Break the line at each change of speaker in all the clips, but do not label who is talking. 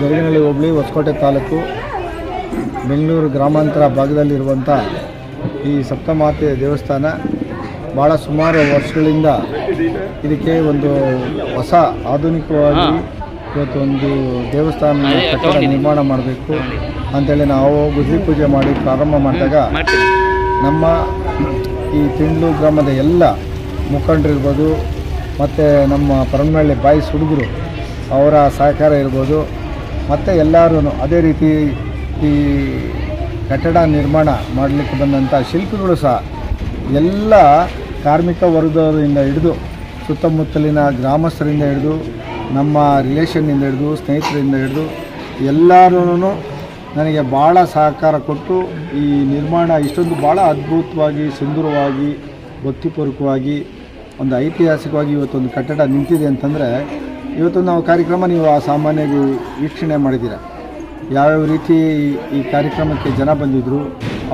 ಜರಗಿನಹಳ್ಳಿ ಹೋಬಳಿ ಹೊಸಕೋಟೆ ತಾಲೂಕು ಬೆಂಗಳೂರು ಗ್ರಾಮಾಂತರ ಭಾಗದಲ್ಲಿರುವಂಥ ಈ ಸಪ್ತಮಾತೆ ದೇವಸ್ಥಾನ ಭಾಳ ಸುಮಾರು ವರ್ಷಗಳಿಂದ ಇದಕ್ಕೆ ಒಂದು ಹೊಸ ಆಧುನಿಕವಾಗಿ ಇವತ್ತು ಒಂದು ದೇವಸ್ಥಾನ ಕಟ್ಟಡ ನಿರ್ಮಾಣ ಮಾಡಬೇಕು ಅಂಥೇಳಿ ನಾವು ಗುದ್ಲಿ ಪೂಜೆ ಮಾಡಿ ಪ್ರಾರಂಭ ಮಾಡಿದಾಗ ನಮ್ಮ ಈ ತಿಂಡ್ಲು ಗ್ರಾಮದ ಎಲ್ಲ ಮುಖಂಡರಿರ್ಬೋದು ಮತ್ತು ನಮ್ಮ ಪರಮಳ್ಳಿ ಬಾಯಿ ಹುಡುಗರು ಅವರ ಸಹಕಾರ ಇರ್ಬೋದು ಮತ್ತು ಎಲ್ಲರೂ ಅದೇ ರೀತಿ ಈ ಕಟ್ಟಡ ನಿರ್ಮಾಣ ಮಾಡಲಿಕ್ಕೆ ಬಂದಂಥ ಶಿಲ್ಪಿಗಳು ಸಹ ಎಲ್ಲ ಕಾರ್ಮಿಕ ವರ್ಗದವರಿಂದ ಹಿಡಿದು ಸುತ್ತಮುತ್ತಲಿನ ಗ್ರಾಮಸ್ಥರಿಂದ ಹಿಡಿದು ನಮ್ಮ ರಿಲೇಷನ್ನಿಂದ ಹಿಡಿದು, ಸ್ನೇಹಿತರಿಂದ ಹಿಡಿದು ಎಲ್ಲರೂ ನನಗೆ ಭಾಳ ಸಹಕಾರ ಕೊಟ್ಟು ಈ ನಿರ್ಮಾಣ ಇಷ್ಟೊಂದು ಭಾಳ ಅದ್ಭುತವಾಗಿ, ಸುಂದರವಾಗಿ ಭಕ್ತಿಪೂರ್ವಕವಾಗಿ ಒಂದು ಐತಿಹಾಸಿಕವಾಗಿ ಇವತ್ತೊಂದು ಕಟ್ಟಡ ನಿಂತಿದೆ ಅಂತಂದರೆ ಇವತ್ತು ನಾವು ಕಾರ್ಯಕ್ರಮ ನೀವು ಆ ಸಾಮಾನ್ಯವಾಗಿ ವೀಕ್ಷಣೆ ಮಾಡಿದ್ದೀರ? ಯಾವ್ಯಾವ ರೀತಿ ಈ ಕಾರ್ಯಕ್ರಮಕ್ಕೆ ಜನ ಬಂದಿದ್ದರು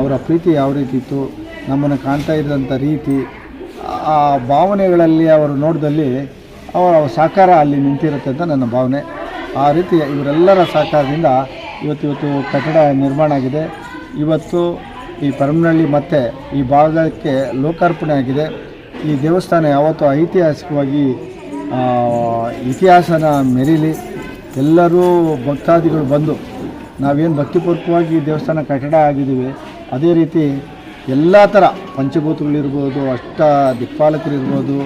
ಅವರ ಪ್ರೀತಿ ಯಾವ ರೀತಿ ಇತ್ತು, ನಮ್ಮನ್ನು ಕಾಣ್ತಾ ಇದ್ದಂಥ ರೀತಿ, ಆ ಭಾವನೆಗಳಲ್ಲಿ ಅವರು ನೋಡಿದಲ್ಲಿ ಅವರ ಸಹಕಾರ ಅಲ್ಲಿ ನಿಂತಿರುತ್ತೆ ಅಂತ ನನ್ನ ಭಾವನೆ. ಆ ರೀತಿ ಇವರೆಲ್ಲರ ಸಹಕಾರದಿಂದ ಇವತ್ತು ಇವತ್ತು ಕಟ್ಟಡ ನಿರ್ಮಾಣ ಆಗಿದೆ. ಇವತ್ತು ಈ ಪರಮನಹಳ್ಳಿ ಮತ್ತು ಈ ಭಾಗಕ್ಕೆ ಲೋಕಾರ್ಪಣೆ ಆಗಿದೆ. ಈ ದೇವಸ್ಥಾನ ಯಾವತ್ತೂ ಐತಿಹಾಸಿಕವಾಗಿ ಇತಿಹಾಸನ ಮೆರೀಲಿ ಎಲ್ಲರೂ ಭಕ್ತಾದಿಗಳು ಬಂದು ನಾವೇನು ಭಕ್ತಿಪೂರ್ವಕವಾಗಿ ದೇವಸ್ಥಾನ ಕಟ್ಟಡ ಆಗಿದ್ದೀವಿ, ಅದೇ ರೀತಿ ಎಲ್ಲ ಥರ ಪಂಚಭೂತಗಳಿರ್ಬೋದು, ಅಷ್ಟ ದಿಕ್ಪಾಲಕರಿರ್ಬೋದು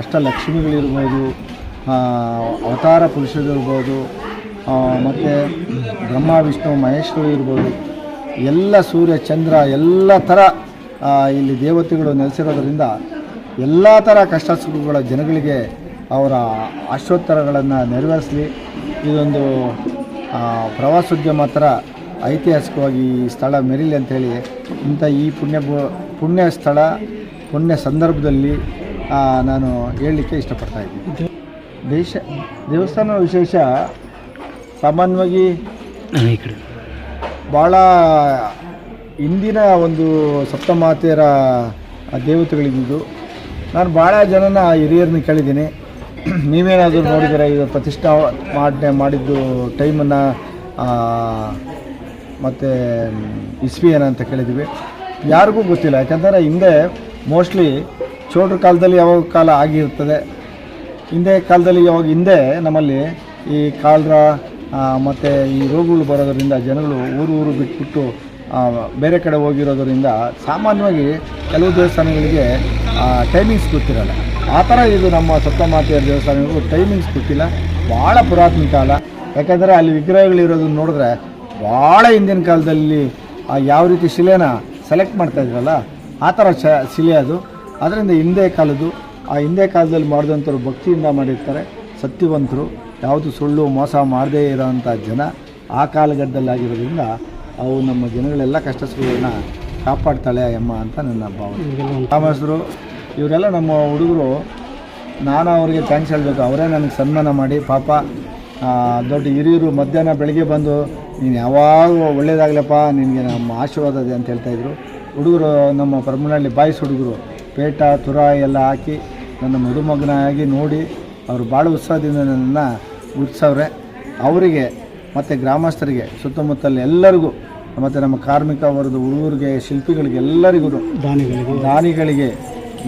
ಅಷ್ಟಲಕ್ಷ್ಮಿಗಳಿರ್ಬೋದು ಅವತಾರ ಪುರುಷರಿರ್ಬೋದು ಮತ್ತು ಬ್ರಹ್ಮ, ವಿಷ್ಣು ಮಹೇಶ್ವರ ಇರ್ಬೋದು ಎಲ್ಲ ಸೂರ್ಯ, ಚಂದ್ರ, ಎಲ್ಲ ಥರ ಇಲ್ಲಿ ದೇವತೆಗಳು ನೆಲೆಸಿರೋದ್ರಿಂದ ಎಲ್ಲ ಥರ ಕಷ್ಟ ಸುಖಗಳ ಜನಗಳಿಗೆ ಅವರ ಆಶೋತ್ತರಗಳನ್ನು ನೆರವೇರಿಸಲಿ. ಇದೊಂದು ಪ್ರವಾಸೋದ್ಯಮ ಹತ್ರ ಐತಿಹಾಸಿಕವಾಗಿ ಈ ಸ್ಥಳ ಮೆರಿಲಿ ಅಂಥೇಳಿ. ಇಂಥ ಈ ಪುಣ್ಯ ಪುಣ್ಯ ಸ್ಥಳ ಪುಣ್ಯ ಸಂದರ್ಭದಲ್ಲಿ ನಾನು ಹೇಳಲಿಕ್ಕೆ ಇಷ್ಟಪಡ್ತಾ ಇದ್ದೀನಿ. ದೇಶ ದೇವಸ್ಥಾನ ವಿಶೇಷ ಸಾಮಾನ್ಯವಾಗಿ ಭಾಳ ಹಿಂದಿನ ಒಂದು ಸಪ್ತಮಾತೆಯರ ದೇವತೆಗಳಿದ್ದು ನಾನು ಭಾಳ ಜನನ ಹಿರಿಯರನ್ನ ಕೇಳಿದ್ದೀನಿ. ನೀವೇನಾದರೂ ನೋಡಿದ್ದೀರಾ? ಇದು ಪ್ರತಿಷ್ಠಾ ಮಾಡನೆ, ಮಾಡಿದ್ದು ಟೈಮನ್ನು ಮತ್ತು ಇಸ್ವಿ ಏನಂತ ಕೇಳಿದ್ವಿ ಯಾರಿಗೂ ಗೊತ್ತಿಲ್ಲ. ಯಾಕಂದರೆ ಹಿಂದೆ ಮೋಸ್ಟ್ಲಿ ಚೋಟ್ರ ಕಾಲದಲ್ಲಿ ಯಾವಾಗ ಕಾಲ ಆಗಿರ್ತದೆ. ಹಿಂದೆ ಕಾಲದಲ್ಲಿ ಯಾವಾಗ ಹಿಂದೆ ನಮ್ಮಲ್ಲಿ ಈ ಕಾಲ್ರ ಮತ್ತು ಈ ರೋಗಗಳು ಬರೋದರಿಂದ ಜನಗಳು ಊರು ಊರು ಬಿಟ್ಬಿಟ್ಟು ಬೇರೆ ಕಡೆ ಹೋಗಿರೋದರಿಂದ ಸಾಮಾನ್ಯವಾಗಿ ಕೆಲವು ದೇವಸ್ಥಾನಗಳಿಗೆ ಟೈಮಿಂಗ್ಸ್ ಗೊತ್ತಿರಲ್ಲ. ಆ ಥರ ಇದು ನಮ್ಮ ಸಪ್ತಮಾತೆಯರ ದೇವಸ್ಥಾನಗಳು ಟೈಮಿಂಗ್ಸ್ ಗೊತ್ತಿಲ್ಲ. ಭಾಳ ಪುರಾತನ ಕಾಲ. ಯಾಕೆಂದರೆ ಅಲ್ಲಿ ವಿಗ್ರಹಗಳಿರೋದನ್ನು ನೋಡಿದ್ರೆ ಭಾಳ ಹಿಂದಿನ ಕಾಲದಲ್ಲಿ ಆ ಯಾವ ರೀತಿ ಶಿಲೆನ ಸೆಲೆಕ್ಟ್ ಮಾಡ್ತಾ ಇದ್ರಲ್ಲ ಆ ಥರ ಚ ಶಿಲೆ ಅದು. ಅದರಿಂದ ಹಿಂದೆ ಕಾಲದ್ದು ಆ ಹಿಂದೆ ಕಾಲದಲ್ಲಿ ಮಾಡಿದಂಥವ್ರು ಭಕ್ತಿಯಿಂದ ಮಾಡಿರ್ತಾರೆ ಸತ್ಯವಂತರು. ಯಾವುದು ಸುಳ್ಳು ಮೋಸ ಮಾಡದೇ ಇರೋವಂಥ ಜನ ಆ ಕಾಲಘಟ್ಟದಲ್ಲಾಗಿರೋದ್ರಿಂದ ಅವು ನಮ್ಮ ಜನಗಳೆಲ್ಲ ಕಷ್ಟ ಸುಖಗಳನ್ನ ಕಾಪಾಡ್ತಾಳೆ ಅಮ್ಮ ಅಂತ ನನ್ನ ಭಾವನೆ. ರಾಮಹಸ್ರು ಇವರೆಲ್ಲ ನಮ್ಮ ಹುಡುಗರು. ನಾನು ಅವರಿಗೆ ಥ್ಯಾಂಕ್ಸ್ ಹೇಳಬೇಕು. ಅವರೇ ನನಗೆ ಸನ್ಮಾನ ಮಾಡಿ ಪಾಪ ದೊಡ್ಡ ಹಿರಿಯರು ಮಧ್ಯಾಹ್ನ ಬೆಳಗ್ಗೆ ಬಂದು ನೀನು ಯಾವಾಗ ಒಳ್ಳೇದಾಗಲಪ್ಪ ನಿನಗೆ ನಮ್ಮ ಆಶೀರ್ವಾದ ಇದೆ ಅಂತ ಹೇಳ್ತಾಯಿದ್ರು ಹುಡುಗರು ನಮ್ಮ ಪರಮನಹಳ್ಳಿ ಬಾಯ್ಸ್ ಹುಡುಗರು ಪೇಟ ತುರ ಎಲ್ಲ ಹಾಕಿ ನನ್ನ ಮದುಮಗನಾಗಿ ನೋಡಿ ಅವರು ಭಾಳ ಉತ್ಸಾಹದಿಂದ ನನ್ನನ್ನು ಉತ್ಸವ್ರೆ ಅವರಿಗೆ ಮತ್ತು ಗ್ರಾಮಸ್ಥರಿಗೆ ಸುತ್ತಮುತ್ತಲ ಎಲ್ಲರಿಗೂ ಮತ್ತು ನಮ್ಮ ಕಾರ್ಮಿಕ ವರ್ಗದ ಹುಡುಗರಿಗೆ ಶಿಲ್ಪಿಗಳಿಗೆ ಎಲ್ಲರಿಗೂ
ದಾನಿಗಳಿಗೆ.
ದಾನಿಗಳಿಗೆ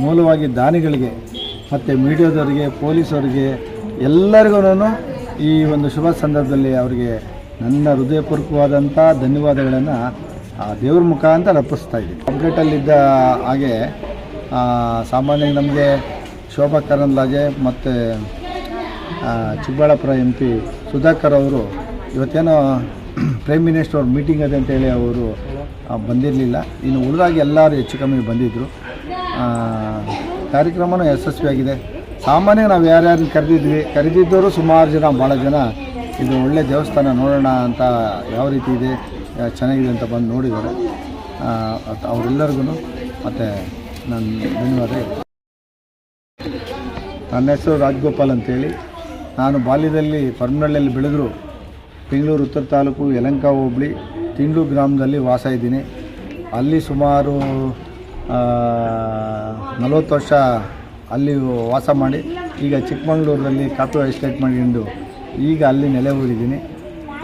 ಮೂಲವಾಗಿ ದಾನಿಗಳಿಗೆ ಮತ್ತು ಮೀಡಿಯಾದವರಿಗೆ ಪೊಲೀಸವರಿಗೆ ಎಲ್ಲರಿಗೂ ಈ ಒಂದು ಶುಭ ಸಂದರ್ಭದಲ್ಲಿ ಅವರಿಗೆ ನನ್ನ ಹೃದಯಪೂರ್ವಕವಾದಂಥ ಧನ್ಯವಾದಗಳನ್ನು ಆ ದೇವ್ರ ಮುಖಾಂತರ ಅರ್ಪಿಸ್ತಾ ಇದ್ದೀನಿ. ಕಂಪ್ಲೀಟಲ್ಲಿದ್ದ ಹಾಗೆ ಸಾಮಾನ್ಯವಾಗಿ ನಮಗೆ ಶೋಭಾ ಕರಂದ್ಲಾಜೆ ಮತ್ತು ಚಿಕ್ಕಬಳ್ಳಾಪುರ ಎಂ ಪಿ ಸುಧಾಕರ್ ಅವರು ಇವತ್ತೇನೋ ಪ್ರೈಮ್ ಮಿನಿಸ್ಟರ್ ಅವ್ರ ಮೀಟಿಂಗ್ ಅದೆ ಅಂತೇಳಿ ಅವರು ಬಂದಿರಲಿಲ್ಲ. ಇನ್ನು ಉಳಿದಾಗಿ ಎಲ್ಲರೂ ಹೆಚ್ಚು ಕಮ್ಮಿ ಬಂದಿದ್ದರು ಕಾರ್ಯಕ್ರಮನೂ ಯಶಸ್ವಿಯಾಗಿದೆ. ಸಾಮಾನ್ಯ ನಾವು ಯಾರ್ಯಾರನ್ನ ಕರೆದಿದ್ವಿ, ಕರೆದಿದ್ದವರು ಸುಮಾರು ಜನ ಭಾಳ ಜನ ಇದು ಒಳ್ಳೆಯ ದೇವಸ್ಥಾನ ನೋಡೋಣ ಅಂತ ಯಾವ ರೀತಿ ಇದೆ ಚೆನ್ನಾಗಿದೆ ಅಂತ ಬಂದು ನೋಡಿದ್ದಾರೆ. ಅವರೆಲ್ಲರಿಗೂ ಮತ್ತು ನಾನು ಧನ್ಯವಾದ. ನನ್ನ ಹೆಸರು ರಾಜ್ಗೋಪಾಲ್ ಅಂತೇಳಿ. ನಾನು ಬಾಲ್ಯದಲ್ಲಿ ಪರ್ಮನಳ್ಳಿಯಲ್ಲಿ ಬೆಳೆದರೂ. ಬೆಂಗಳೂರು ಉತ್ತರ ತಾಲೂಕು ಯಲಂಕ ಹೋಬಳಿ, ತಿಂಡ್ಲು ಗ್ರಾಮದಲ್ಲಿ ವಾಸ ಇದ್ದೀನಿ. ಅಲ್ಲಿ ಸುಮಾರು ನಲವತ್ತು ವರ್ಷ ಅಲ್ಲಿ ವಾಸ ಮಾಡಿ ಈಗ ಚಿಕ್ಕಮಗಳೂರಲ್ಲಿ ಕಾಪಿ ಎಸ್ಟೇಟ್ ಮಾಡಿಕೊಂಡು ಈಗ ಅಲ್ಲಿ ನೆಲೆ ಊರಿದ್ದೀನಿ.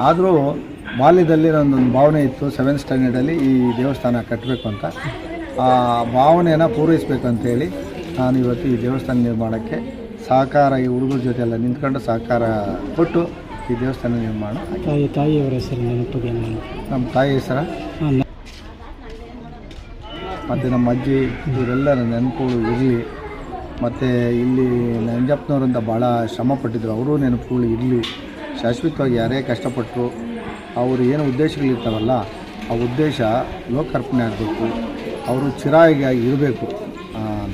ಆದರೂ ಬಾಲ್ಯದಲ್ಲಿ ನನ್ನೊಂದು ಭಾವನೆ ಇತ್ತು ಸೆವೆಂತ್ ಸ್ಟ್ಯಾಂಡರ್ಡಲ್ಲಿ ಈ ದೇವಸ್ಥಾನ ಕಟ್ಟಬೇಕು ಅಂತ. ಆ ಭಾವನೆಯನ್ನು ಪೂರೈಸಬೇಕಂತೇಳಿ ನಾನು ಇವತ್ತು ಈ ದೇವಸ್ಥಾನ ನಿರ್ಮಾಣಕ್ಕೆ ಸಹಕಾರ ಈ ಹುಡುಗರ ಜೊತೆ ಎಲ್ಲ ನಿಂತ್ಕೊಂಡು ಸಹಕಾರ ಕೊಟ್ಟು ಈ ದೇವಸ್ಥಾನ ನಿರ್ಮಾಣ.
ತಾಯಿಯವರ ಹೆಸರು ನೆನಪಿಗೆ
ನಮ್ಮ ತಾಯಿ ಹೆಸರ? ಮತ್ತು ನಮ್ಮ ಅಜ್ಜಿ, ಇವರೆಲ್ಲರ ನೆನಪುಗಳು ಇರಲಿ. ಮತ್ತು ಇಲ್ಲಿ ನಂಜಪ್ಪನವರಂತ ಭಾಳ ಶ್ರಮ ಪಟ್ಟಿದ್ರು. ಅವರು ನೆನಪುಗಳು ಇರಲಿ. ಶಾಶ್ವತವಾಗಿ ಯಾರೇ ಕಷ್ಟಪಟ್ಟರು ಅವರು ಏನು ಉದ್ದೇಶಗಳಿರ್ತಾವಲ್ಲ ಆ ಉದ್ದೇಶ ಲೋಕಾರ್ಪಣೆ ಆಗಬೇಕು. ಅವರು ಚಿರಾಯಿಗಾಗಿ ಇರಬೇಕು.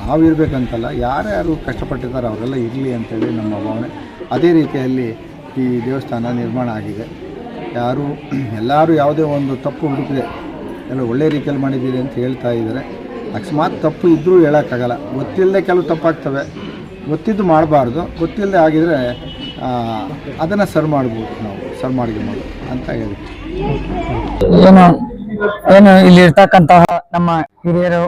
ನಾವು ಇರಬೇಕಂತಲ್ಲ, ಯಾರ್ಯಾರು ಕಷ್ಟಪಟ್ಟಿದ್ದಾರೆ ಅವರೆಲ್ಲ ಇರಲಿ ಅಂತೇಳಿ ನಮ್ಮ ಭಾವನೆ. ಅದೇ ರೀತಿಯಲ್ಲಿ ಈ ದೇವಸ್ಥಾನ ನಿರ್ಮಾಣ ಆಗಿದೆ. ಯಾರು, ಎಲ್ಲರೂ ಯಾವುದೇ ಒಂದು ತಪ್ಪು ಹುಡುಕಿದೆ ಎಲ್ಲ ಒಳ್ಳೆ ರೀತಿಯಲ್ಲಿ ಮಾಡಿದ್ದೀರಿ ಅಂತ ಹೇಳ್ತಾ ಇದ್ದಾರೆ. ಅಕಸ್ಮಾತ್ ತಪ್ಪು ಇದ್ದರೂ ಹೇಳೋಕ್ಕಾಗಲ್ಲ. ಗೊತ್ತಿಲ್ಲದೆ ಕೆಲವು ತಪ್ಪಾಗ್ತವೆ. ಗೊತ್ತಿದ್ದು ಮಾಡಬಾರ್ದು. ಗೊತ್ತಿಲ್ಲದೆ ಆಗಿದರೆ ಅದನ್ನು ಸರ್ ಮಾಡ್ಬೋದು ನಾವು. ಸರ್ ಮಾಡಿ ಅಂತ ಹೇಳಿ
ಏನು ಏನು ಇಲ್ಲಿ ಇರ್ತಕ್ಕಂತಹ ನಮ್ಮ ಹಿರಿಯರು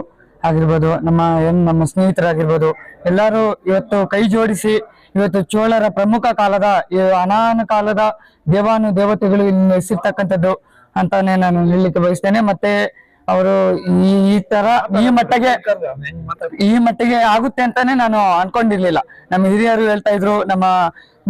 ಆಗಿರ್ಬೋದು, ನಮ್ಮ ಏನು ನಮ್ಮ ಸ್ನೇಹಿತರಾಗಿರ್ಬೋದು, ಎಲ್ಲರೂ ಇವತ್ತು ಕೈ ಜೋಡಿಸಿ, ಇವತ್ತು ಚೋಳರ ಪ್ರಮುಖ ಕಾಲದ ಅನಾನ ಕಾಲದ ದೇವಾನು ದೇವತೆಗಳು ಇಲ್ಲಿ ನೆಲೆಸಿರ್ತಕ್ಕಂಥದ್ದು. ಅಂತಾನೆ ನಾನು ಹೇಳಲಿಕ್ಕೆ ಬಯಸ್ತೇನೆ. ಮತ್ತೆ ಅವರು ಈ ತರ ಈ ಮಟ್ಟಿಗೆ ಈ ಮಟ್ಟಿಗೆ ಆಗುತ್ತೆ ಅಂತಾನೆ ನಾನು ಅನ್ಕೊಂಡಿರ್ಲಿಲ್ಲ. ನಮ್ಮ ಹಿರಿಯರು ಹೇಳ್ತಾ ಇದ್ರು, ನಮ್ಮ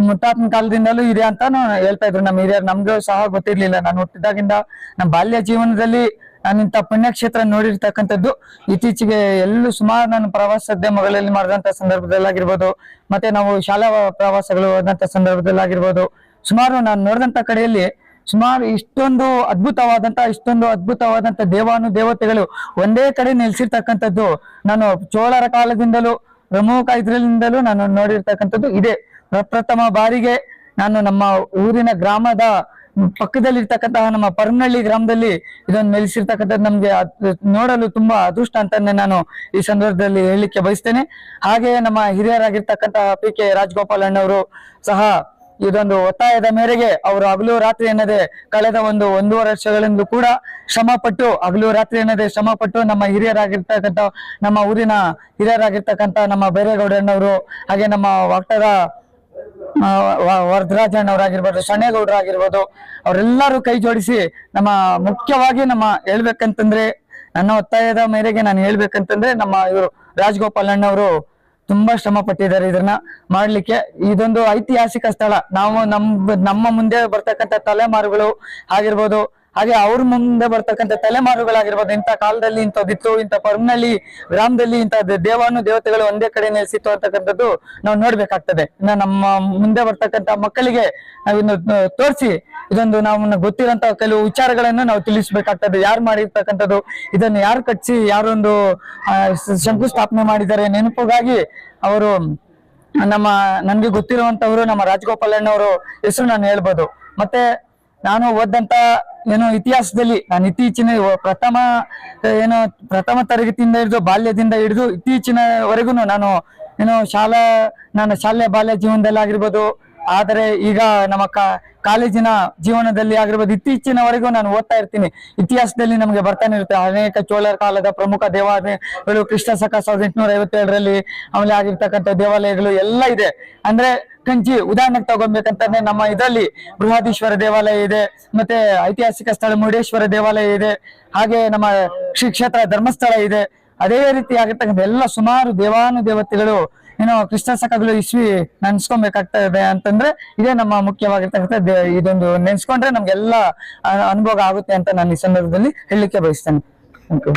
ಮುತ್ತಾತ್ಮ ಕಾಲದಿಂದಲೂ ಇದೆ ಅಂತ ಹೇಳ್ತಾ ಇದ್ರು. ನಮ್ಮ ಹಿರಿಯರು ನಮ್ಗೂ ಸಹ ಗೊತ್ತಿರ್ಲಿಲ್ಲ. ನಾನು ಹುಟ್ಟಿದಾಗಿಂದ ನಮ್ಮ ಬಾಲ್ಯ ಜೀವನದಲ್ಲಿ ನಾನು ಇಂಥ ಪುಣ್ಯಕ್ಷೇತ್ರ ನೋಡಿರ್ತಕ್ಕಂಥದ್ದು. ಇತ್ತೀಚೆಗೆ ಎಲ್ಲೂ ಸುಮಾರು ನಾನು ಪ್ರವಾಸೋದ್ಯಮಗಳಲ್ಲಿ ಮಾಡಿದಂತ ಸಂದರ್ಭದಲ್ಲಾಗಿರ್ಬೋದು, ಮತ್ತೆ ನಾವು ಶಾಲಾ ಪ್ರವಾಸಗಳು ಹೋದಂತ ಸಂದರ್ಭದಲ್ಲಾಗಿರ್ಬೋದು, ಸುಮಾರು ನಾನು ನೋಡಿದಂತ ಕಡೆಯಲ್ಲಿ ಸುಮಾರು ಇಷ್ಟೊಂದು ಅದ್ಭುತವಾದಂತ ಇಷ್ಟೊಂದು ಅದ್ಭುತವಾದಂತ ದೇವಾನು ದೇವತೆಗಳು ಒಂದೇ ಕಡೆ ನೆಲೆಸಿರ್ತಕ್ಕಂಥದ್ದು. ನಾನು ಚೋಳರ ಕಾಲದಿಂದಲೂ, ಪ್ರಮುಖ ಇದ್ರಲ್ಲಿಂದಲೂ ನಾನು ನೋಡಿರ್ತಕ್ಕಂಥದ್ದು ಇದೆ. ಪ್ರಪ್ರಥಮ ಬಾರಿಗೆ ನಾನು ನಮ್ಮ ಊರಿನ ಗ್ರಾಮದ ಪಕ್ಕದಲ್ಲಿರ್ತಕ್ಕಂತಹ ನಮ್ಮ ಪರ್ನಳ್ಳಿ ಗ್ರಾಮದಲ್ಲಿ ಇದನ್ನು ನೆಲೆಸಿರ್ತಕ್ಕಂಥದ್ದು ನಮ್ಗೆ ನೋಡಲು ತುಂಬಾ ಅದೃಷ್ಟ ಅಂತಾನೆ ನಾನು ಈ ಸಂದರ್ಭದಲ್ಲಿ ಹೇಳಲಿಕ್ಕೆ ಬಯಸ್ತೇನೆ. ಹಾಗೆ ನಮ್ಮ ಹಿರಿಯರಾಗಿರ್ತಕ್ಕಂತಹ ಪಿ ಕೆ ರಾಜಗೋಪಾಲ್ ಅಣ್ಣವರು ಸಹ ಇದೊಂದು ಒತ್ತಾಯದ ಮೇರೆಗೆ ಅವರು ಹಗಲು ರಾತ್ರಿ ಎನ್ನದೆ ಕಳೆದ ಒಂದು ಒಂದೂವರೆ ವರ್ಷಗಳಿಂದ ಕೂಡ ಶ್ರಮ ಪಟ್ಟು ಹಗಲು ರಾತ್ರಿ ಎನ್ನದೆ ಶ್ರಮ ಪಟ್ಟು ನಮ್ಮ ಹಿರಿಯರಾಗಿರ್ತಕ್ಕಂಥ, ನಮ್ಮ ಊರಿನ ಹಿರಿಯರಾಗಿರ್ತಕ್ಕಂಥ ನಮ್ಮ ಬೈರೇಗೌಡಣ್ಣವರು ಹಾಗೆ ನಮ್ಮ ವಾಕ್ಟರ ವರದರಾಜಣ್ಣವರಾಗಿರ್ಬೋದು ಶಣ್ಣೇಗೌಡರಾಗಿರ್ಬೋದು ಅವರೆಲ್ಲರೂ ಕೈ ಜೋಡಿಸಿ ನಮ್ಮ ಮುಖ್ಯವಾಗಿ ನಮ್ಮ ಹೇಳ್ಬೇಕಂತಂದ್ರೆ, ನನ್ನ ಒತ್ತಾಯದ ಮೇರೆಗೆ ನಾನು ಹೇಳ್ಬೇಕಂತಂದ್ರೆ ನಮ್ಮ ಇವರು ರಾಜ್ಗೋಪಾಲ್ ಅಣ್ಣವರು ತುಂಬಾ ಶ್ರಮ ಪಟ್ಟಿದ್ದಾರೆ ಇದನ್ನ ಮಾಡ್ಲಿಕ್ಕೆ. ಇದೊಂದು ಐತಿಹಾಸಿಕ ಸ್ಥಳ. ನಾವು ನಮ್ ನಮ್ಮ ಮುಂದೆ ಬರ್ತಕ್ಕಂಥ ತಲೆಮಾರುಗಳು ಆಗಿರ್ಬೋದು ಹಾಗೆ ಅವ್ರ ಮುಂದೆ ಬರ್ತಕ್ಕಂಥ ತಲೆಮಾರುಗಳಾಗಿರ್ಬೋದು, ಇಂಥ ಕಾಲದಲ್ಲಿ ಇಂಥದ್ದಿತ್ತು ಇಂಥ ಪರ್ಮ್ನಲ್ಲಿ ಗ್ರಾಮದಲ್ಲಿ ಇಂಥ ದೇವಾನು ದೇವತೆಗಳು ಒಂದೇ ಕಡೆ ನೆಲೆಸಿತ್ತು ಅಂತಕ್ಕಂಥದ್ದು ನಾವು ನೋಡ್ಬೇಕಾಗ್ತದೆ. ಇನ್ನ ನಮ್ಮ ಮುಂದೆ ಬರ್ತಕ್ಕಂಥ ಮಕ್ಕಳಿಗೆ ನಾವಿನ್ನು ತೋರಿಸಿ, ಇದೊಂದು ನಾವು ಗೊತ್ತಿರೋಂತ ಕೆಲವು ವಿಚಾರಗಳನ್ನು ನಾವು ತಿಳಿಸ್ಬೇಕಾಗ್ತದೆ. ಯಾರು ಮಾಡಿರ್ತಕ್ಕಂಥದ್ದು, ಇದನ್ನು ಯಾರು ಕಟ್ಸಿ, ಯಾರೊಂದು ಶಂಕುಸ್ಥಾಪನೆ ಮಾಡಿದ್ದಾರೆ ನೆನಪಿಗಾಗಿ ಅವರು, ನಮ್ಮ, ನನ್ಗೆ ಗೊತ್ತಿರುವಂತವರು ನಮ್ಮ ರಾಜಗೋಪಾಲಣ್ಣವರು ಹೆಸರು ನಾನು ಹೇಳ್ಬೋದು. ಮತ್ತೆ ನಾನು ಓದಂತ ಏನು ಇತಿಹಾಸದಲ್ಲಿ, ನಾನು ಇತ್ತೀಚಿನ ಪ್ರಥಮ, ಏನು ಪ್ರಥಮ ತರಗತಿಯಿಂದ ಹಿಡಿದು ಬಾಲ್ಯದಿಂದ ಹಿಡಿದು ಇತ್ತೀಚಿನವರೆಗೂ ನಾನು, ಏನು ಶಾಲಾ, ನಾನು ಶಾಲೆ ಬಾಲ್ಯ ಜೀವನದಲ್ಲಿ ಆಗಿರ್ಬೋದು ಆದರೆ ಈಗ ನಮ್ಮ ಕಾಲೇಜಿನ ಜೀವನದಲ್ಲಿ ಆಗಿರ್ಬೋದು ಇತ್ತೀಚಿನವರೆಗೂ ನಾನು ಓದ್ತಾ ಇರ್ತೀನಿ. ಇತಿಹಾಸದಲ್ಲಿ ನಮಗೆ ಬರ್ತಾನೆ ಇರುತ್ತೆ. ಅನೇಕ ಚೋಳರ ಕಾಲದ ಪ್ರಮುಖ ದೇವಾಲಯಗಳು ಕೃಷ್ಣ ಸಕ ಸಾವಿರದ ಎಂಟುನೂರ ಐವತ್ತೇಳರಲ್ಲಿ ಆಮೇಲೆ ಆಗಿರ್ತಕ್ಕಂಥ ದೇವಾಲಯಗಳು ಎಲ್ಲ ಇದೆ. ಅಂದ್ರೆ ಕಂಚಿ ಉದಾಹರಣೆಗೆ ತಗೊಬೇಕಂತಂದ್ರೆ ನಮ್ಮ ಇದರಲ್ಲಿ ಬೃಹದೀಶ್ವರ ದೇವಾಲಯ ಇದೆ, ಮತ್ತೆ ಐತಿಹಾಸಿಕ ಸ್ಥಳ ಮುರುಡೇಶ್ವರ ದೇವಾಲಯ ಇದೆ, ಹಾಗೆ ನಮ್ಮ ಶ್ರೀ ಕ್ಷೇತ್ರ ಧರ್ಮಸ್ಥಳ ಇದೆ. ಅದೇ ರೀತಿ ಆಗಿರ್ತಕ್ಕಂಥ ಎಲ್ಲ ಸುಮಾರು ದೇವಾನು ದೇವತೆಗಳು ಏನೋ ಕೃಷ್ಣ ಶಕಗಳು ಇಸ್ವಿ ನೆನ್ಸ್ಕೊಬೇಕಾಗ್ತದೆ ಅಂತಂದ್ರೆ ಇದೇ ನಮ್ಮ ಮುಖ್ಯವಾಗಿರ್ತಕ್ಕಂಥ ಇದೊಂದು ನೆನ್ಸ್ಕೊಂಡ್ರೆ ನಮ್ಗೆಲ್ಲ ಅನುಭವ ಆಗುತ್ತೆ ಅಂತ ನಾನು ಈ ಸಂದರ್ಭದಲ್ಲಿ ಹೇಳಲಿಕ್ಕೆ ಬಯಸ್ತೇನೆ ಥ್ಯಾಂಕ್ you.